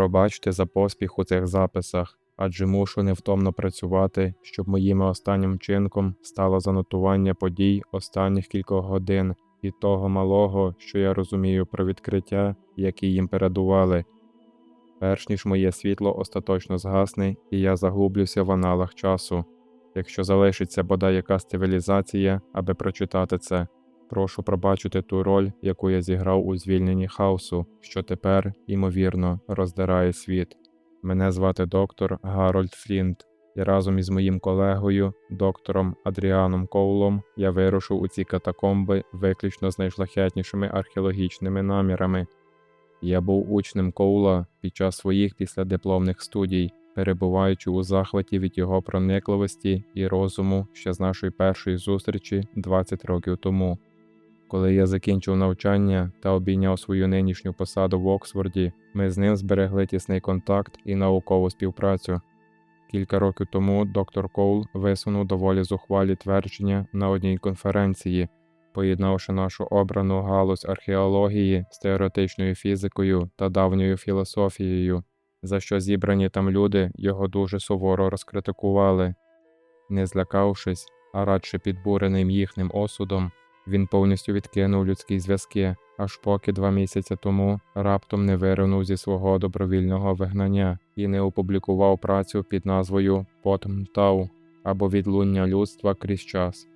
Пробачте за поспіх у цих записах, адже мушу невтомно працювати, щоб моїм останнім чинком стало занотування подій останніх кількох годин і того малого, що я розумію про відкриття, які їм передували. Перш ніж моє світло остаточно згасне, і я заглублюся в аналах часу. Якщо залишиться бодай якась цивілізація, аби прочитати це, прошу пробачити ту роль, яку я зіграв у звільненні хаосу, що тепер, ймовірно, роздирає світ. Мене звати доктор Гарольд Флінт, і разом із моїм колегою, доктором Адріаном Коулом, я вирушив у ці катакомби виключно з найшляхетнішими археологічними намірами. Я був учнем Коула під час своїх післядипломних студій, перебуваючи у захваті від його проникливості і розуму ще з нашої першої зустрічі 20 років тому. Коли я закінчив навчання та обійняв свою нинішню посаду в Оксфорді, ми з ним зберегли тісний контакт і наукову співпрацю. Кілька років тому доктор Коул висунув доволі зухвалі твердження на одній конференції, поєднавши нашу обрану галузь археології з теоретичною фізикою та давньою філософією, за що зібрані там люди його дуже суворо розкритикували. Не злякавшись, а радше підбуреним їхнім осудом, він повністю відкинув людські зв'язки, аж поки два місяці тому раптом не виринув зі свого добровільного вигнання і не опублікував працю під назвою Потмтау або Відлуння людства крізь час.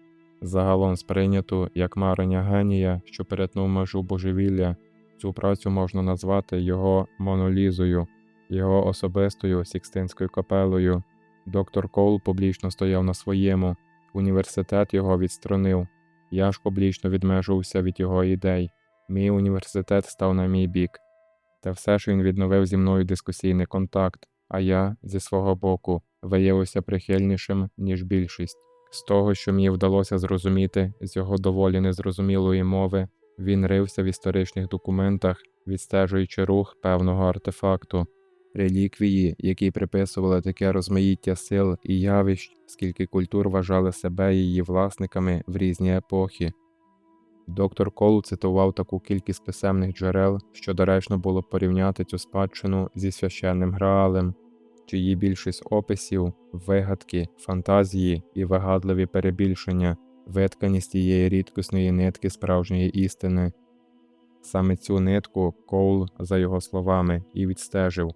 Загалом сприйняту як марення генія, що перетнув межу божевілля, цю працю можна назвати його монолізою, його особистою сікстинською капелою. Доктор Коул публічно стояв на своєму, університет його відсторонив. Я ж публічно відмежувався від його ідей. Мій університет став на мій бік. Та все ж він відновив зі мною дискусійний контакт, а я, зі свого боку, виявився прихильнішим, ніж більшість. З того, що мені вдалося зрозуміти з його доволі незрозумілої мови, він рився в історичних документах, відстежуючи рух певного артефакту, реліквії, які приписували таке розмаїття сил і явищ, скільки культур вважали себе її власниками в різні епохи. Доктор Кол цитував таку кількість писемних джерел, що доречно було порівняти цю спадщину зі священним Граалем, чиї більшість описів, вигадки, фантазії і вигадливі перебільшення, виткані з тієї рідкісної нитки справжньої істини. Саме цю нитку Коул, за його словами, і відстежив,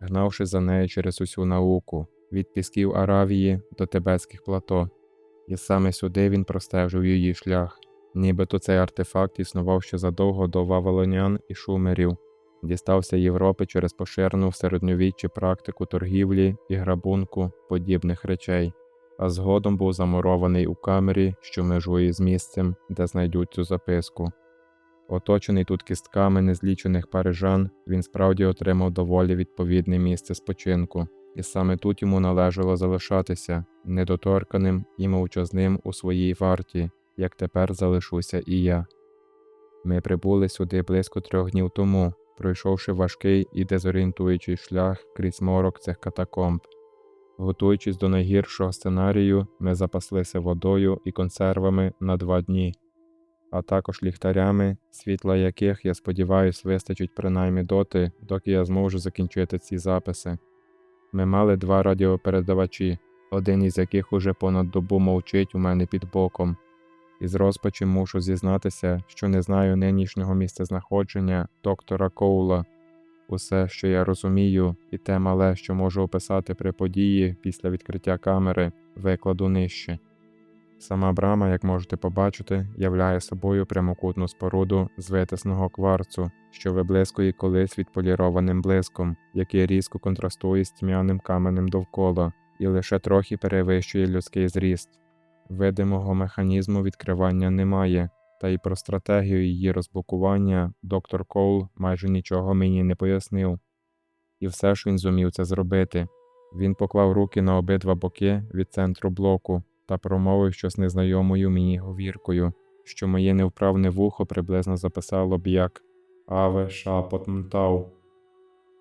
гнавши за нею через усю науку, від пісків Аравії до Тибетських плато, і саме сюди він простежив її шлях. Нібито цей артефакт існував ще задовго до вавилонян і шумерів, дістався Європи через поширену в середньовіччі практику торгівлі і грабунку подібних речей, а згодом був замурований у камері, що межує з місцем, де знайдуть цю записку. Оточений тут кістками незлічених парижан, він справді отримав доволі відповідне місце спочинку, і саме тут йому належало залишатися недоторканим і мовчазним у своїй варті як тепер залишуся і я. Ми прибули сюди близько трьох днів тому, пройшовши важкий і дезорієнтуючий шлях крізь морок цих катакомб. Готуючись до найгіршого сценарію, ми запаслися водою і консервами на два дні, а також ліхтарями, світла яких, я сподіваюся, вистачить принаймні доти, доки я зможу закінчити ці записи. Ми мали два радіопередавачі, один із яких уже понад добу мовчить у мене під боком. Із розпачі мушу зізнатися, що не знаю нинішнього місцезнаходження доктора Коула. Усе, що я розумію, і те мале, що можу описати при події після відкриття камери, викладу нижче. Сама брама, як можете побачити, являє собою прямокутну споруду з витисного кварцу, що виблискує колись відполірованим блиском, який різко контрастує з тьмяним каменем довкола і лише трохи перевищує людський зріст. Видимого механізму відкривання немає, та й про стратегію її розблокування доктор Коул майже нічого мені не пояснив. І все ж він зумів це зробити. Він поклав руки на обидва боки від центру блоку та промовив щось незнайомою мені говіркою, що моє невправне вухо приблизно записало б як Аве Шапот Мтау.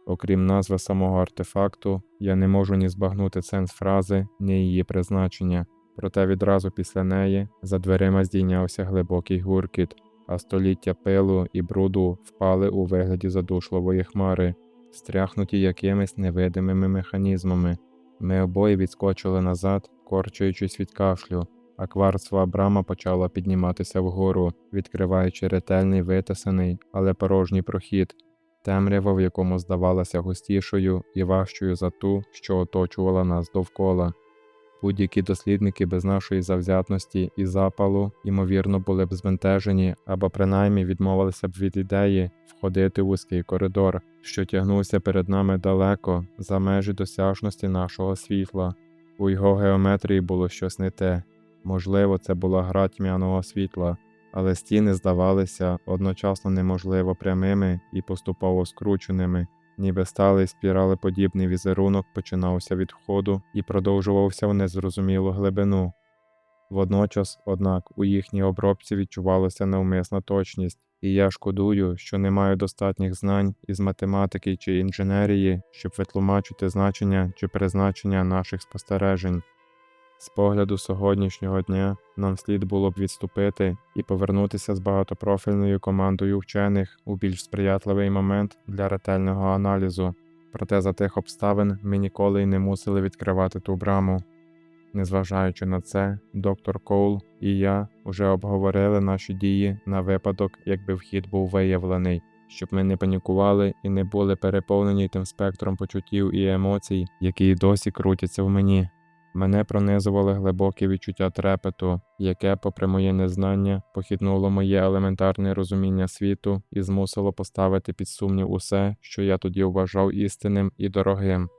Окрім назви самого артефакту, я не можу ні збагнути сенс фрази, ні її призначення. Проте відразу після неї за дверима здійнявся глибокий гуркіт, а століття пилу і бруду впали у вигляді задушливої хмари, стряхнуті якимись невидимими механізмами. Ми обоє відскочили назад, корчуючись від кашлю, а кварцова брама почала підніматися вгору, відкриваючи ретельний витисаний, але порожній прохід, темрява, в якому здавалася густішою і важчою за ту, що оточувала нас довкола. Будь-які дослідники без нашої завзятності і запалу, ймовірно, були б збентежені або принаймні відмовилися б від ідеї входити в вузький коридор, що тягнувся перед нами далеко за межі досяжності нашого світла. У його геометрії було щось не те. Можливо, це була гра тьмяного світла, але стіни здавалися одночасно неможливо прямими і поступово скрученими, ніби сталий спіралеподібний візерунок починався від входу і продовжувався в незрозумілу глибину. Водночас, однак, у їхній обробці відчувалася невмисна точність, і я шкодую, що не маю достатніх знань із математики чи інженерії, щоб витлумачити значення чи призначення наших спостережень. З погляду сьогоднішнього дня нам слід було б відступити і повернутися з багатопрофільною командою вчених у більш сприятливий момент для ретельного аналізу. Проте за тих обставин ми ніколи й не мусили відкривати ту браму. Незважаючи на це, доктор Коул і я вже обговорили наші дії на випадок, якби вхід був виявлений, щоб ми не панікували і не були переповнені тим спектром почуттів і емоцій, які досі крутяться в мені. Мене пронизували глибоке відчуття трепету, яке, попри моє незнання, похитнуло моє елементарне розуміння світу і змусило поставити під сумнів усе, що я тоді вважав істинним і дорогим.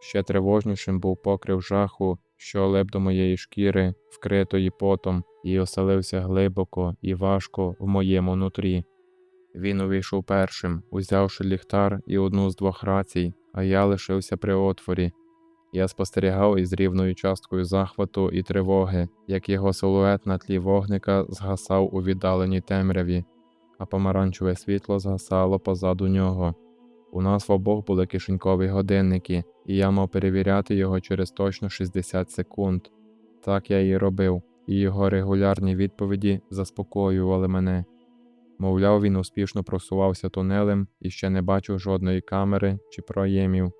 Ще тривожнішим був покрив жаху, що леп до моєї шкіри, вкритої потом, і оселився глибоко і важко в моєму нутрі. Він увійшов першим, узявши ліхтар і одну з двох рацій, а я лишився при отворі. Я спостерігав із рівною часткою захвату і тривоги, як його силует на тлі вогника згасав у віддаленій темряві, а помаранчеве світло згасало позаду нього. У нас в обох були кишенькові годинники, і я мав перевіряти його через точно 60 секунд. Так я і робив, і його регулярні відповіді заспокоювали мене. Мовляв, він успішно просувався тунелем і ще не бачив жодної камери чи проємів.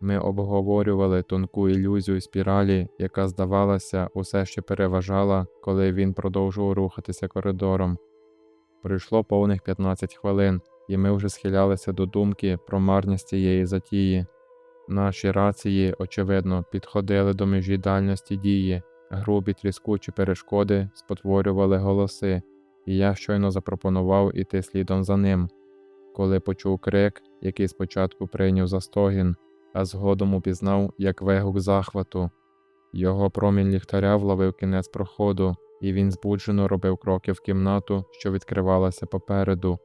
Ми обговорювали тонку ілюзію спіралі, яка, здавалося, усе ще переважала, коли він продовжував рухатися коридором. Пройшло повних 15 хвилин, і ми вже схилялися до думки про марність цієї затії. Наші рації, очевидно, підходили до межі дальності дії, грубі тріскучі перешкоди спотворювали голоси, і я щойно запропонував іти слідом за ним. Коли почув крик, який спочатку прийняв за стогін, а згодом упізнав як вигук захвату. Його промінь ліхтаря вловив кінець проходу, і він збуджено робив кроки в кімнату, що відкривалася попереду.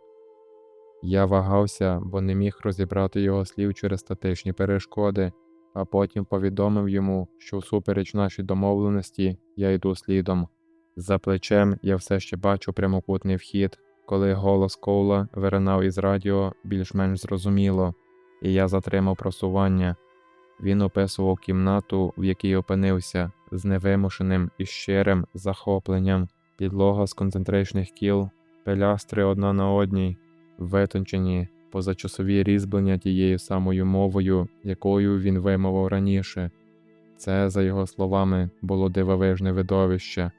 Я вагався, бо не міг розібрати його слів через статичні перешкоди, а потім повідомив йому, що всупереч нашій домовленості я йду слідом. За плечем я все ще бачу прямокутний вхід, коли голос Коула виринав із радіо більш-менш зрозуміло, і я затримав просування. Він описував кімнату, в якій опинився, з невимушеним і щирим захопленням, підлога з концентричних кіл, пелястри одна на одній, витончені, позачасові різьблення тією самою мовою, якою він вимовив раніше. Це, за його словами, було дивовижне видовище.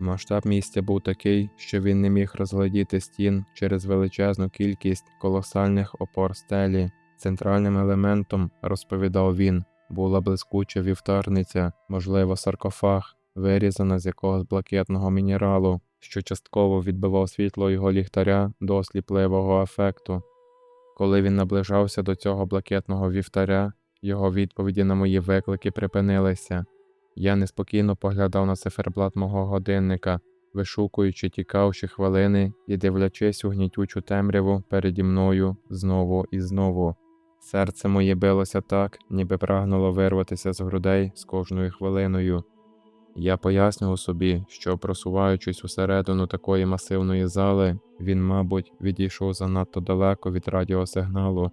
Масштаб місця був такий, що він не міг розглядіти стін через величезну кількість колосальних опор стелі. Центральним елементом, розповідав він, була блискуча вівтарниця, можливо, саркофаг, вирізана з якогось блакитного мінералу, що частково відбивав світло його ліхтаря до осліпливого ефекту. Коли він наближався до цього блакитного вівтаря, його відповіді на мої виклики припинилися. Я неспокійно поглядав на циферблат мого годинника, вишукуючи тікавші хвилини і дивлячись у гнітючу темряву переді мною знову і знову. Серце моє билося так, ніби прагнуло вирватися з грудей з кожною хвилиною. Я пояснював собі, що, просуваючись усередину такої масивної зали, він, мабуть, відійшов занадто далеко від радіосигналу.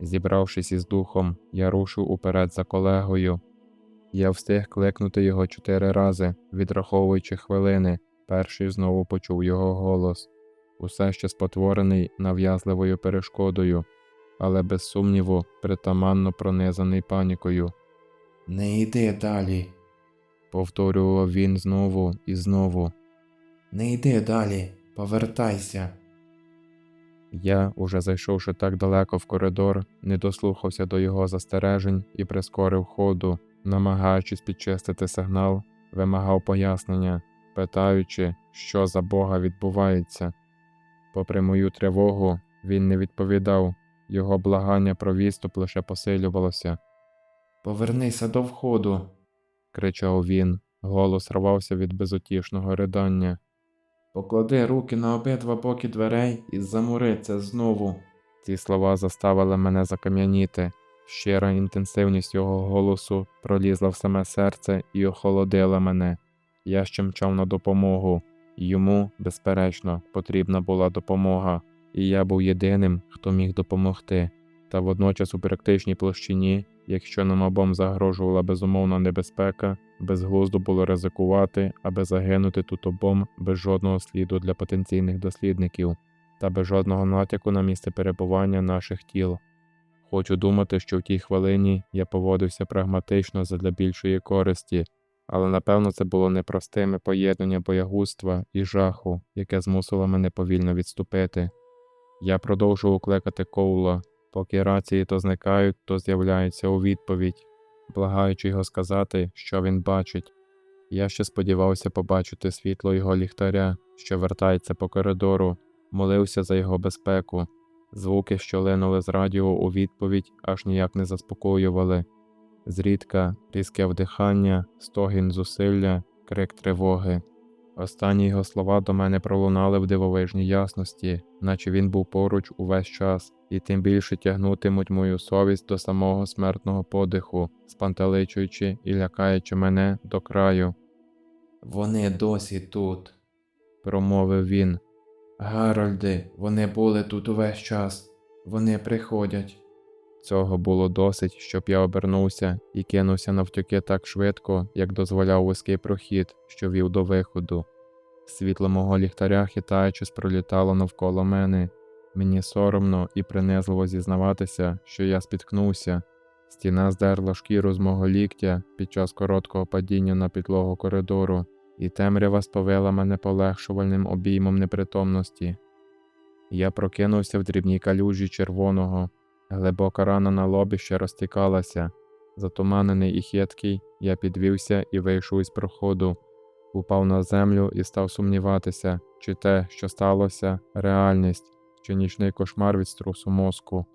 Зібравшись із духом, я рушив уперед за колегою. Я встиг кликнути його чотири рази, відраховуючи хвилини, перший знову почув його голос, усе ще спотворений нав'язливою перешкодою, але без сумніву притаманно пронизаний панікою. Не йди далі, Повторював він знову і знову. не йди далі, повертайся. Я, уже зайшовши так далеко в коридор, не дослухався до його застережень і прискорив ходу, намагаючись підчистити сигнал, вимагав пояснення, питаючи, що за Бога відбувається. Попри мою тривогу, він не відповідав, його благання про відступ лише посилювалося. Повернися до входу. Кричав він, голос рвався від безутішного ридання. Поклади руки на обидва боки дверей і замури це знову. Ці слова заставили мене закам'яніти. Щира інтенсивність його голосу пролізла в саме серце і охолодила мене. Я ще мчав на допомогу. Йому, безперечно, потрібна була допомога, і я був єдиним, хто міг допомогти. Та водночас у практичній площині, якщо нам обом загрожувала безумовна небезпека, безглуздо було ризикувати, аби загинути тут обом без жодного сліду для потенційних дослідників та без жодного натяку на місце перебування наших тіл. Хочу думати, що в тій хвилині я поводився прагматично задля більшої користі, але напевно це було непростиме поєднання боягузтва і жаху, яке змусило мене повільно відступити. Я продовжував кликати Коула, поки рації то зникають, то з'являються у відповідь, благаючи його сказати, що він бачить. Я ще сподівався побачити світло його ліхтаря, що вертається по коридору, молився за його безпеку. Звуки, що линули з радіо у відповідь, аж ніяк не заспокоювали. Зрідка різке вдихання, стогін зусилля, крик тривоги. Останні його слова до мене пролунали в дивовижній ясності, наче він був поруч увесь час, і тим більше тягнутимуть мою совість до самого смертного подиху, спантеличуючи і лякаючи мене до краю, Вони досі тут. промовив він. Гарольди, вони були тут увесь час. Вони приходять. Цього було досить, щоб я обернувся і кинувся навтюки так швидко, як дозволяв вузький прохід, що вів до виходу. Світло мого ліхтаря, хитаючись, пролітало навколо мене. Мені соромно і принизливо зізнаватися, що я спіткнувся. Стіна здерла шкіру з мого ліктя під час короткого падіння на підлогу коридору, і темрява сповила мене полегшувальним обіймом непритомності. Я прокинувся в дрібній калюжі червоного, Глибока рана на лобі ще розтікалася. Затуманений і хиткий, я підвівся і вийшов із проходу, упав на землю і став сумніватися, чи те, що сталося, реальність, чи нічний кошмар від струсу мозку.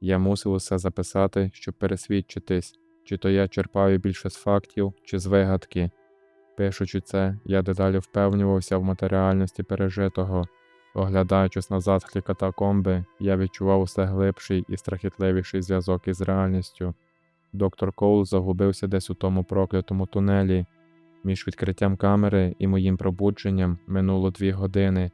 Я мусив усе записати, щоб пересвідчитись, чи то я черпаю більше з фактів, чи з вигадки. Пишучи це, я дедалі впевнювався в матеріальності пережитого. Оглядаючись на затхлі катакомби, я відчував усе глибший і страхітливіший зв'язок із реальністю. Доктор Коул загубився десь у тому проклятому тунелі. Між відкриттям камери і моїм пробудженням минуло дві години,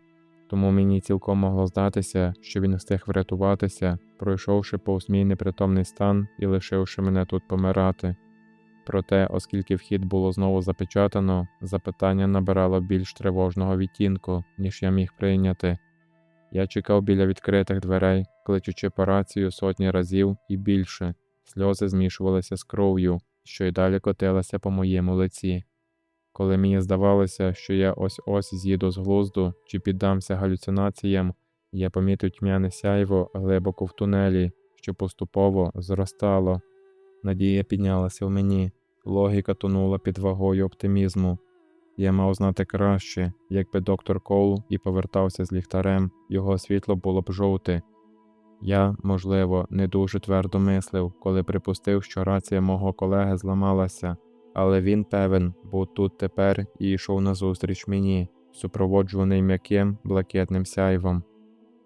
тому мені цілком могло здатися, що він встиг врятуватися, пройшовши повз мій непритомний стан і лишивши мене тут помирати. Проте, оскільки вхід було знову запечатано, запитання набирало більш тривожного відтінку, ніж я міг прийняти. Я чекав біля відкритих дверей, кличучи по рацію сотні разів і більше, сльози змішувалися з кров'ю, що й далі котилася по моєму лиці. Коли мені здавалося, що я ось ось з'їду з глузду чи піддамся галюцинаціям, я помітив тьмяне сяйво глибоко в тунелі, що поступово зростало. Надія піднялася в мені. Логіка тонула під вагою оптимізму. Я мав знати краще, якби доктор Коул і повертався з ліхтарем, його світло було б жовте. Я, можливо, не дуже твердо мислив, коли припустив, що рація мого колеги зламалася, але він певен був тут тепер і йшов назустріч мені, супроводжуваний м'яким блакитним сяйвом.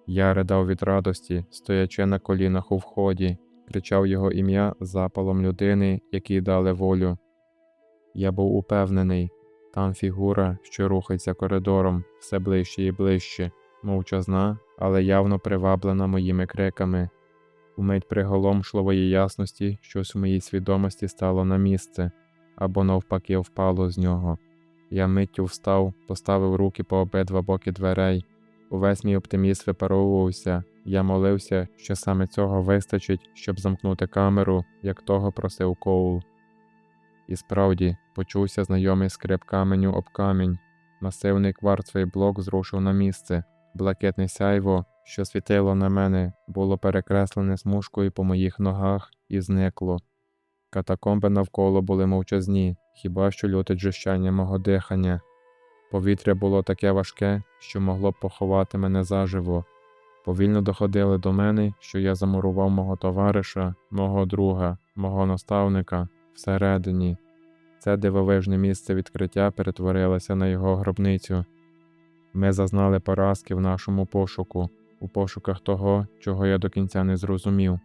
Я ридав від радості, стоячи на колінах у вході, кричав його ім'я запалом людини, якій дали волю. Я був упевнений, там фігура, що рухається коридором, все ближче і ближче, мовчазна, але явно приваблена моїми криками. Умить приголомшливої ясності щось у моїй свідомості стало на місце або навпаки впало з нього. Я миттю встав, поставив руки по обидва боки дверей. Увесь мій оптиміст випаровувався, Я молився, що саме цього вистачить, щоб замкнути камеру, як того просив Коул. І справді почувся знайомий скрип каменю об камінь. Масивний кварцевий блок зрушив на місце. Блакитне сяйво, що світило на мене, було перекреслене смужкою по моїх ногах і зникло. Катакомби навколо були мовчазні, хіба що люте джищання мого дихання. Повітря було таке важке, що могло поховати мене заживо. Повільно доходили до мене, що я замурував мого товариша, мого друга, мого наставника всередині. Це дивовижне місце відкриття перетворилося на його гробницю. Ми зазнали поразки в нашому пошуку, у пошуках того, чого я до кінця не зрозумів.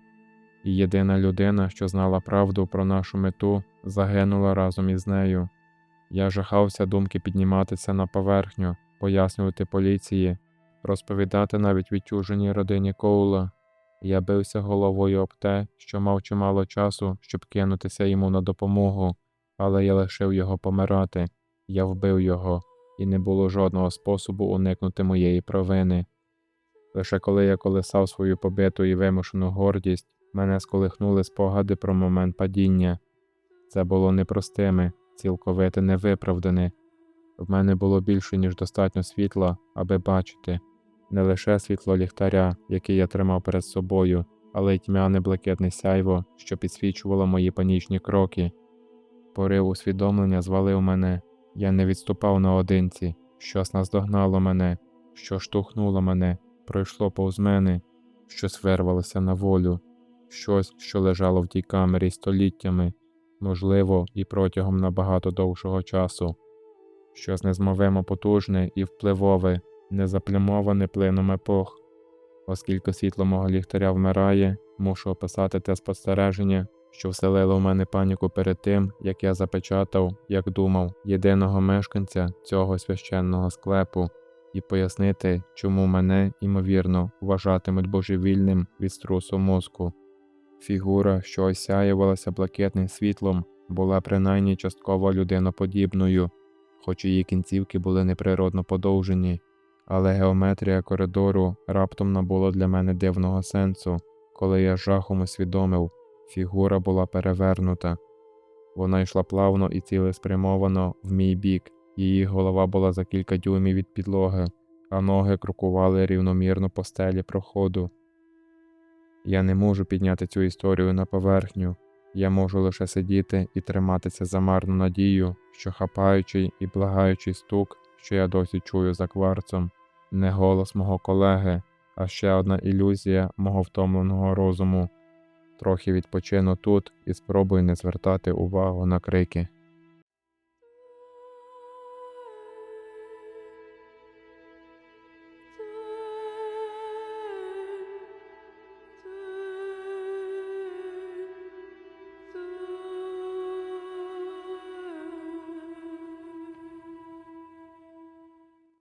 І єдина людина, що знала правду про нашу мету, загинула разом із нею. Я жахався думки підніматися на поверхню, пояснювати поліції, розповідати навіть відчуженій родині Коула. Я бився головою об те, що мав чимало часу, щоб кинутися йому на допомогу, але я лишив його помирати. Я вбив його, і не було жодного способу уникнути моєї провини. Лише коли я колисав свою побиту і вимушену гордість, мене сколихнули спогади про момент падіння. Це було непростиме, цілковите невиправдане. В мене було більше, ніж достатньо світла, аби бачити не лише світло ліхтаря, який я тримав перед собою, але й тьмяне блакитне сяйво, що підсвічувало мої панічні кроки. Порив усвідомлення звалив мене. Я не відступав наодинці. Щось наздогнало мене, що штовхнуло мене, пройшло повз мене, щось вирвалося на волю, щось, що лежало в тій камері століттями, можливо, і протягом набагато довшого часу. Щось незмовимо потужне і впливове, не заплямоване плином епох. Оскільки світло мого ліхтаря вмирає, мушу описати те спостереження, що вселило в мене паніку перед тим, як я запечатав, як думав, єдиного мешканця цього священного склепу, і пояснити, чому мене, ймовірно, вважатимуть божевільним від струсу мозку. Фігура, що осяювалася блакитним світлом, була принаймні частково людиноподібною, хоч її кінцівки були неприродно подовжені, але геометрія коридору раптом набула для мене дивного сенсу, коли я жахом усвідомив, фігура була перевернута. Вона йшла плавно і цілеспрямовано в мій бік, її голова була за кілька дюймів від підлоги, а ноги крокували рівномірно по стелі проходу. Я не можу підняти цю історію на поверхню. Я можу лише сидіти і триматися за марну надію, що хапаючий і благаючий стук, що я досі чую за кварцом, не голос мого колеги, а ще одна ілюзія мого втомленого розуму. Трохи відпочину тут і спробую не звертати увагу на крики.